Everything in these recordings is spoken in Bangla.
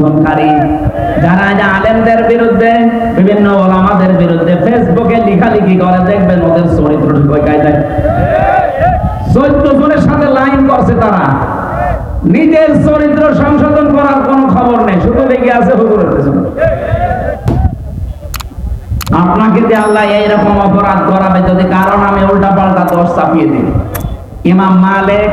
লঙ্ঘনকারী যারা যে আলেমদের বিরুদ্ধে, বিভিন্ন ওলামাদের বিরুদ্ধে ফেসবুকে লেখালেখি করে, দেখবেন ওদের চরিত্র ঢুকে যায় চৈত্র জনের সাথে লাইন করছে তারা। নিজের চরিত্র সংশোধন করার কোনো খবর নেই, শুধু লেগে আছে হুজুরের পেছনে। আপনাকে যে আল্লাহ এইরকম অপরাধ করাবে, যদি কারণ আমি উল্টা পাল্টা দোষ চাপিয়ে দিই। ইমাম মালিক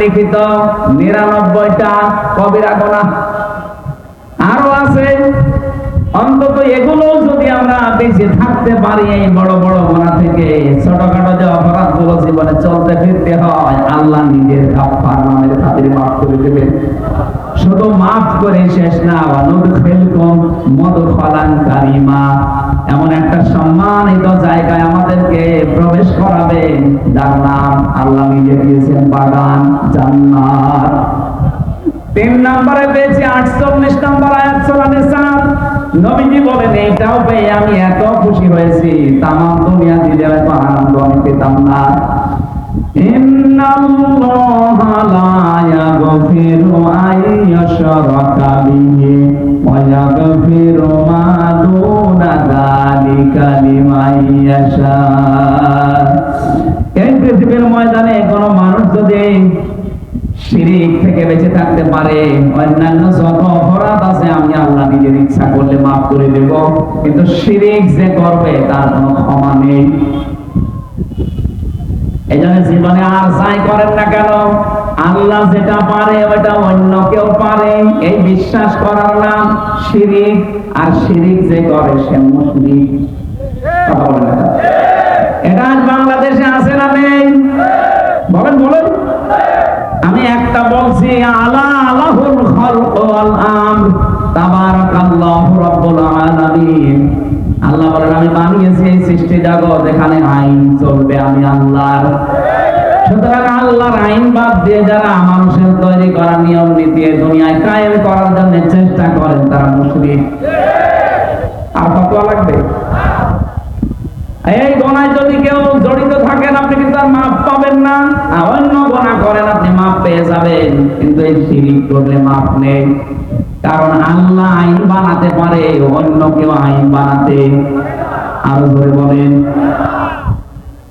লিখিত, নিরানব্বইটা কবিরা গোনা আরও আছে, অন্তত এগুলো যদি আমরা বেঁচে থাকতে পারি এই বড় বড় গোনা থেকে, ছোটখাটো যে অপরাধগুলো জীবনে চলতে ফিরতে হয়, আল্লাহ নিজের কাফার নামের খাতির মাফ করে দেবেন। শুধু মাফ করে শেষ না অনুদ খেলকম মদ ফলান কারিমা এমন একটা সম্মানিত জায়গায় আমাদেরকে প্রবেশ করাবে, যার নাম আল্লাহ নিজে দিয়েছেন বাগান জান্নাত। তিন নম্বরে পেয়েছি আটচল্লিশ নম্বর আয়াত সূরা নিসা নবীজি বলেন, এইটাও পেয়ে আমি এত খুশি হয়েছি। তামাম দুনিয়া দিলে হয়তো আনন্দ আমি পেতাম না। ময়দানে কোন মানুষ যদি শিরিক থেকে বেঁচে থাকতে পারে, অন্যান্য যত অপরাধ আছে, আমি আল্লাহ নিজের ইচ্ছা করলে মাফ করে দেব। কিন্তু শিরিক যে করবে, তার কোনো ক্ষমা নেই। এই জন্য জীবনে আর যাই করেন না কেন? আল্লাহ যেটা পারে ওটা অন্য কেউ পারে। এই বিশ্বাস করার নাম শিরিক, আর শিরিক যে করে সে না। এটা আজ বাংলাদেশে আছে না নেই? বলেন বলেন। আমি একটা বলছি, আলা আলাহুল খালক তাবারাকাল্লাহু রাব্বুল আলামিন। আল্লাহ বলেন, আমি বানিয়েছি এই সৃষ্টি জগৎ, এখানে আইন চলবে, আমি আল্লাহর সুতরাং আল্লাহর আইন বাদ দিয়ে যারা মানুষের তৈরি করা নিয়ম নীতি দুনিয়ায় কায়েম করার জন্য চেষ্টা করেন, তারা মুশরিক। আর কত লাগবে? এই গোনায় যদি কেউ জড়িত থাকেন, আপনি কিন্তু আর মাপ পাবেন না। আর অন্য গোনা করেন, আপনি মাপ পেয়ে যাবেন। কিন্তু এই শিরিক করলে মাপ নেই। কারণ আল্লাহ আইন বানাতে পারে, অন্য কেউ আইন বানাতে। আরও ধরে বলেন।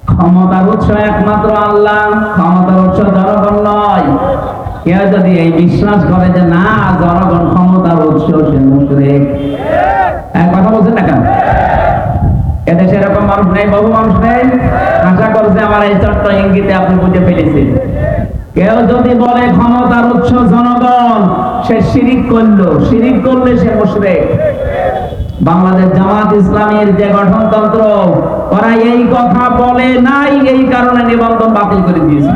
ক্ষমতার উৎস একমাত্র আল্লাহ, ক্ষমতার উৎস জনগণ নয়। কেউ যদি এই বিশ্বাস করে যে না, জনগণ ক্ষমতার উৎস, সে মুশরিক। এক কথা বলছেন না কেন? এদেশে এরকম মানুষ নেই, বহু মানুষ নেই। আশা করছে আমার এই চট্ট ইঙ্গিতে আপনি বুঝে ফেলেছেন। কেউ যদি বলে ক্ষমতার উৎস জনগণ সে শিরিক করল, শিরিক করলে সে মুশরিক বাংলাদেশ জামাত ইসলামের যে গঠনতন্ত্র, ওরা এই কথা বলে নাই, এই কারণে নিবন্ধন বাতিল করে দিয়েছে।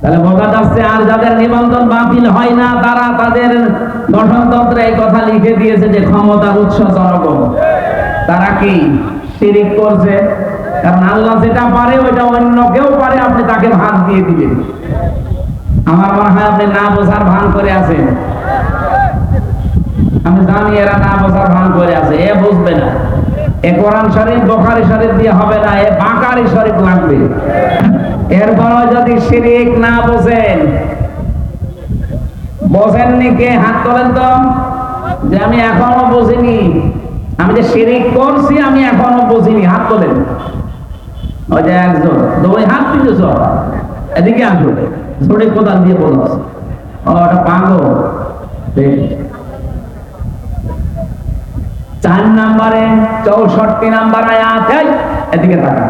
তাহলে বোঝা যাচ্ছে আর যাদের নিবন্ধন বাতিল হয় না, তারা তাদের গঠনতন্ত্রে এই কথা লিখে দিয়েছে যে ক্ষমতার উৎস জনগণ। তারা কি শিরিক করছে? কারণ আল্লাহ যেটা পারে, ওইটা অন্য কেউ পারে, আপনি তাকে ভাগ দিয়ে দিবেন। আমার মনে হয় আপনি না বোঝার ভান করে আছেন। আমি জানি এরা না বোঝার ভান করে আছে, এ বুঝবে না। এ কোরআন শরীফ, বোখারি শরীফ দিয়ে হবে না, এ বাঁকারি শরীফ লাগবে। এরপর যদি শিরিক না বোঝেন, বোঝেননি কে? হাত তোলেন তো। যে আমি এখনও বুঝিনি। আমি যে শিরিক করছি, আমি এখনও বুঝিনি। হাত তোলেন। ওই যে একজন, দুই হাত দিতে সব এদিকে আসো ঝোড়ে কোদাল দিয়ে বলছ ও ওটা পাগল ঠিক। চার নাম্বারে চৌষট্টি নাম্বার আয়াত এই, এদিকে তাকা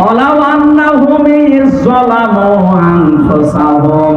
ولو أنهم إذ ظلموا أنفسهم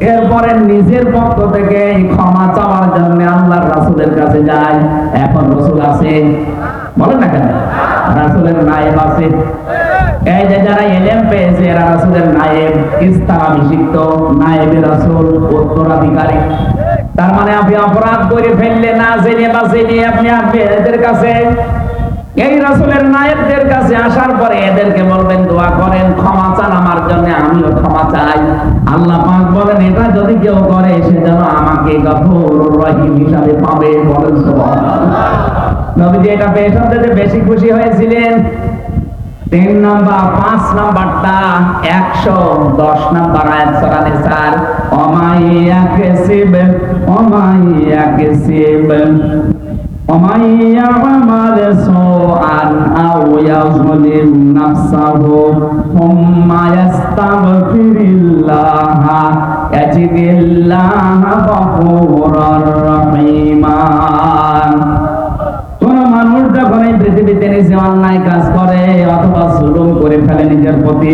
এরপরে নিজের পক্ষ থেকে ক্ষমা চাওয়ার জন্য আল্লাহর রাসূলের কাছে যায়। এখন রাসূল আছে? বলেন না কেন? রাসূলের নায়েব আছে। এই যে যারা এলেম পেয়েছে, এরা রাসূলের নায়েব। ইস্তারাভিষিক্ত নায়েবে রাসূল, উত্তরাধিকারী। তার মানে আপনি অপরাধ করে ফেললে, না জেনে বা জেনে আপনি আসবে এদের কাছে। এই রাসূলের নায়েবদের কাছে আসার পরে এদেরকে বলবেন, দোয়া করেন, ক্ষমা চান আমার জন্য, আমিও ক্ষমা চাই। আল্লাহ পাক বলেন, এটা যদি কেউ করে, সে যেন আমাকে গফুর রহিম হিসাবে পাবে। বলেন নবীজি এটা পেয়ে বেশি খুশি হয়েছিলেন। তিন নাম্বার, পাঁচ নাম্বারটা, একশো দশ নাম্বার আয়াত সরানে স্যার অমাইয়া কেসিব অমাইয়া কেসিব। ومن يعمل سوءا أو يظلم نفسه ثم يستغفر الله يجد الله غفورا رحيما কোন মানুষ যখন এই পৃথিবীতে নিজে অন্যায় কাজ করে অথবা জুলুম করে ফেলে নিজের প্রতি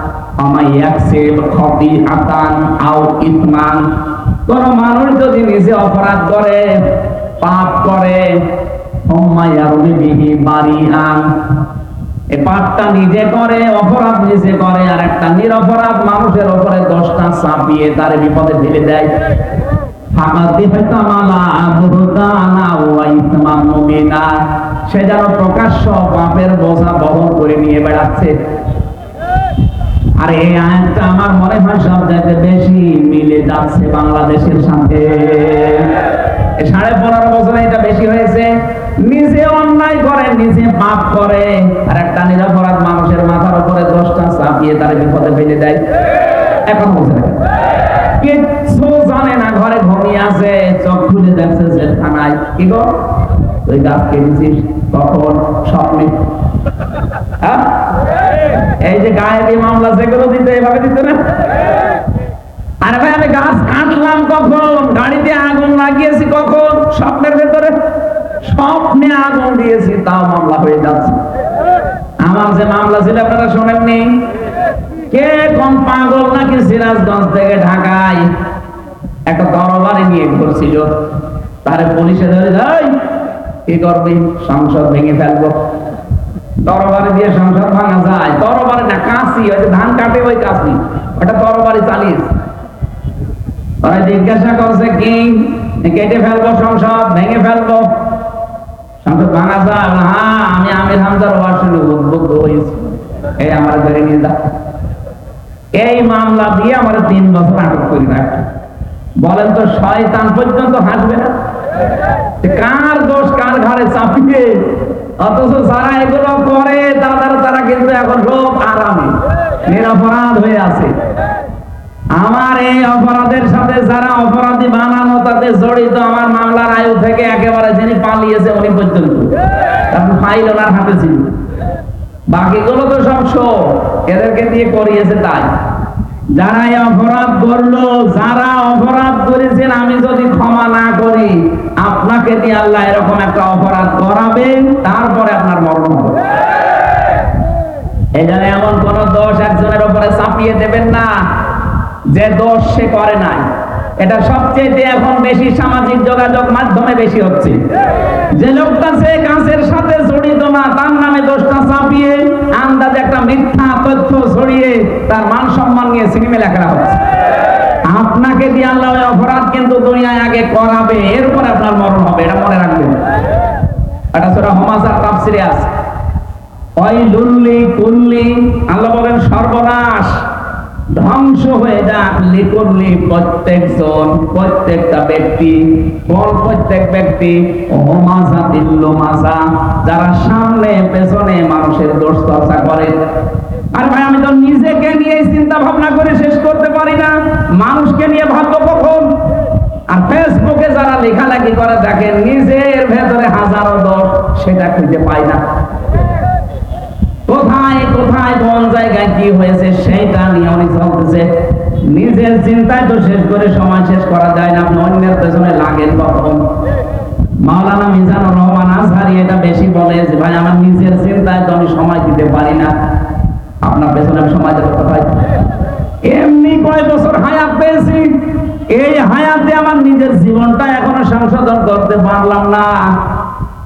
খতিআতান আও ইতমান। কোন মানুষ যদি নিজে অপরাধ করে, পাপ করে বারিআন পাপটা নিজে করে, অপরাধ নিজে করে, আর একটা নিরপরাধ মানুষের উপরে দোষটা চাপিয়ে তার বিপদে ফেলে দেয়। সে যেন প্রকাশ্য পাপের বোঝা বহন করে নিয়ে বেড়াচ্ছে। আর এই আয়াতটা আমার মনে হয় সব জায়গায় বেশি মিলে যাচ্ছে বাংলাদেশের সাথে। সাড়ে পনেরো বছরে এটা বেশি হয়েছে। নিজে অন্যায় করে, নিজে পাপ করে। আর একটা নিরপরাধ মানুষের মাথার উপরে দোষটা চাপিয়ে তার বিপদে ফেলে দেয়। এখন বলছে কিচ্ছু জানে না, ঘরে ঘুমিয়ে আছে, চোখ খুলে দেখছে যে থানায় কি গো? তুই গাছ কেটেছিস স্বপ্নে? হ্যাঁ? এই যে গায়ে দিয়ে মামলা যেগুলো দিতে এভাবে দিত না? আরে ভাই, আমি গাছ কাটলাম কখন? গাড়িতে আগুন লাগিয়েছি কখন? স্বপ্নের ভেতরে। স্বপ্নে আগুন দিয়েছি, তাও মামলা হয়ে যাচ্ছে। আমার যে মামলা ছিল, আপনারা শোনেননি? কে কোন পাগল নাকি সিরাজগঞ্জ থেকে ঢাকায় একটা দরবারে নিয়ে ঘুরছিল? তারে পুলিশে ধরে যাই কি করবি? সংসদ ভেঙে ফেলব। তরবারি দিয়ে সংসদ ভাঙা যায়। তরবারি না কাশি ওই ধান কাটে, ওই কাশি ওটা তরবারি চালিয়েছে ওরা জিজ্ঞাসা করছে, কি? কেটে ফেলব সংসদ ভেঙে ফেলব? সংসদ ভাঙা যায়। হ্যাঁ আমি আমির হামজার ওয়ার উদ্বুদ্ধ হয়েছি। এই আমার ধরে নিয়ে যা এই মামলা দিয়ে আমার তিন বছর আটক করে রাখছে বলেন তো, শয়তান পর্যন্ত হাসবে না? কার দোষ, কার ঘরে চাপিয়ে? অথচ যারা এগুলো করে তাদের তারা কিন্তু এখন সব আরামে নিরপরাধ হয়ে আছে। আমার এই অপরাধের সাথে যারা অপরাধী বানানো, তাতে জড়িত আমার মামলার আয়ু থেকে একেবারে যিনি পালিয়েছে উনি পর্যন্ত। তারপর ফাইল ওনার হাতে ছিল। বাকিগুলো তো সব শো এদেরকে দিয়ে করিয়েছে তাই। যারা অপরাধ করল, যারা অপরাধ করেছেন, আমি যদি ক্ষমা না করি, আপনাকে দিয়ে আল্লাহ এরকম একটা অপরাধ করাবে, তারপরে আপনার মরণ হবে। এখানে এমন কোন দোষ একজনের উপরে চাপিয়ে দেবেন না, যে দোষ সে করে নাই। এটা সবচেয়ে এখন বেশি সামাজিক যোগাযোগ মাধ্যমে বেশি হচ্ছে। যে লোকটা সে কাজের সাথে জড়িত না, তার নামে দোষটা চাপিয়ে, আন্দাজে একটা মিথ্যা তথ্য ছড়িয়ে তার মান সম্মান নিয়ে সিনেমা লেখা হচ্ছে। আপনাকে দিয়ে আল্লাহ অপরাধ কিন্তু দুনিয়ায় আগে করাবে, এরপর আপনার মরণ হবে, এটা মনে রাখবেন। এটা সেটা হমাজার তাফসিরে আছে। অইলুল্লি কুল্লি, আল্লাহ বলেন সর্বনাশ। ধ্বংস হয়ে যাক লিকুল্লি প্রত্যেকটা ব্যক্তি প্রত্যেক ব্যক্তি মাজা যারা সামনে, পেছনে মানুষের দোষ চর্চা করে। আর ভাই, আমি তো নিজেকে নিয়ে চিন্তা ভাবনা করে শেষ করতে পারি না। মানুষকে নিয়ে ভাববো কখন? আর ফেসবুকে যারা লেখালেখি করে দেখেন, নিজের ভেতরে হাজারো দোষ, সেটা খুঁজে পাই না। কোথায় কোথায়, কোন জায়গায় কি হয়েছে, সেইটা নিয়ে অনেক চলতেছে নিজের চিন্তায় তো শেষ করে সময় শেষ করা যায় না, আপনি অন্যের পেছনে লাগেন কখন মাওলানা মিজানুর রহমান আজহারি এটা বেশি বলে যে, ভাই, আমার নিজের চিন্তায় তো আমি সময় দিতে পারি না। আপনার পেছনে আমি সময় দেবো কোথায়? এমনি কয় বছর হায়াত পেয়েছি। এই হায়াতে আমার নিজের জীবনটা এখনও সংশোধন করতে পারলাম না।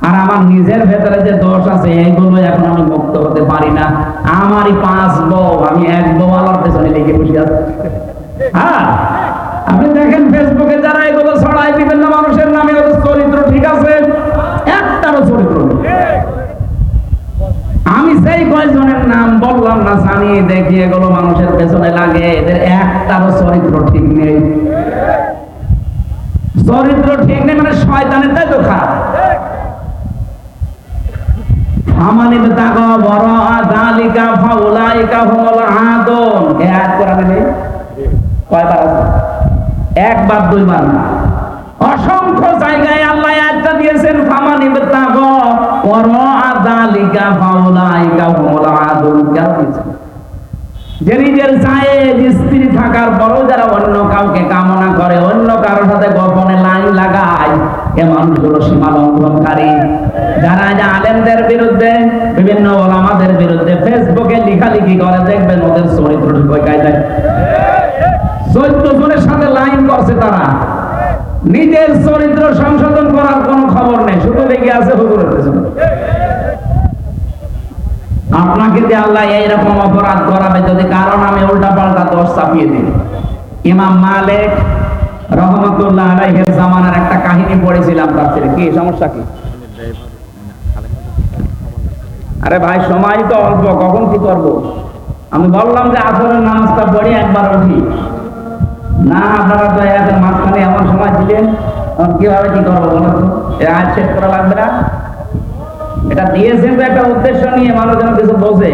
আর আমার নিজের ভেতরে যে দোষ আছে, এইগুলো এখন আমি মুক্ত হতে পারি না। আমারই পাঁচ বউ, আমি এক বউ আমার পেছনে লেগে বসে আছি। হ্যাঁ? আপনি দেখেন ফেসবুকে যারা এগুলো ছড়ায়, বিভিন্ন মানুষের নামে ওদের চরিত্র ঠিক আছে? একটারও চরিত্র আমি সেই কয়েকজনের নাম বললাম না জানি দেখি এগুলো মানুষের পেছনে লাগে, এদের একটারও চরিত্র ঠিক নেই। চরিত্র ঠিক নেই মানে শয়তানের তাই তো খারাপ। আমানি তাকো বড় আদালিকা ফাউলাইকা হুমুল আদুন। এই আয়াত কোরআনে নেই কয়বার আছে? একবার, দুইবার না। অসংখ্য জায়গায় আল্লাহ আয়াতটা দিয়েছেন ফামানি তাকো বড় আদালিকা ফাউলাইকা হুমুল আদুন। কেন দিয়েছেন? যে নিজের জায়েজ চরিত্র সংশোধন করার কোনো খবর নেই। শুধু লেগে আছে হুজুরের পেছনে। আপনাকে যে আল্লাহ এইরকম অপরাধ করাবে, যদি কারণ আমি উল্টা পাল্টা দোষ চাপিয়ে দিই ইমাম মালিক রহমতুল্লাহ আলাইহের জামানার একটা কাহিনী পড়েছিলাম তার ছেলে কি, সমস্যা কি? আরে ভাই, সময় তো অল্প, কখন কি করব? আমি বললাম যে আসরের নামাজটা পড়ে একবার উঠি। না, আপনারা তো এত মাঝখানে এমন সময় দিলেন। কীভাবে কি করব বলো? তো আজ করা লাগবে না? এটা দিয়েছেন একটা উদ্দেশ্য নিয়ে মানুষ যেন কিছু বোঝে।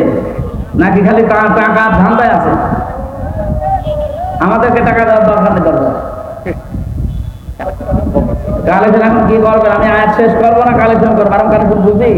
নাকি খালি টাকা ধান্দায় আছে? আমাদেরকে টাকা দেওয়ার দরকার নেই করব কালেকশন এখন কি করবেন? আমি আজ শেষ করব না কালেকশন করব? আরাম কালেকশন বুঝি?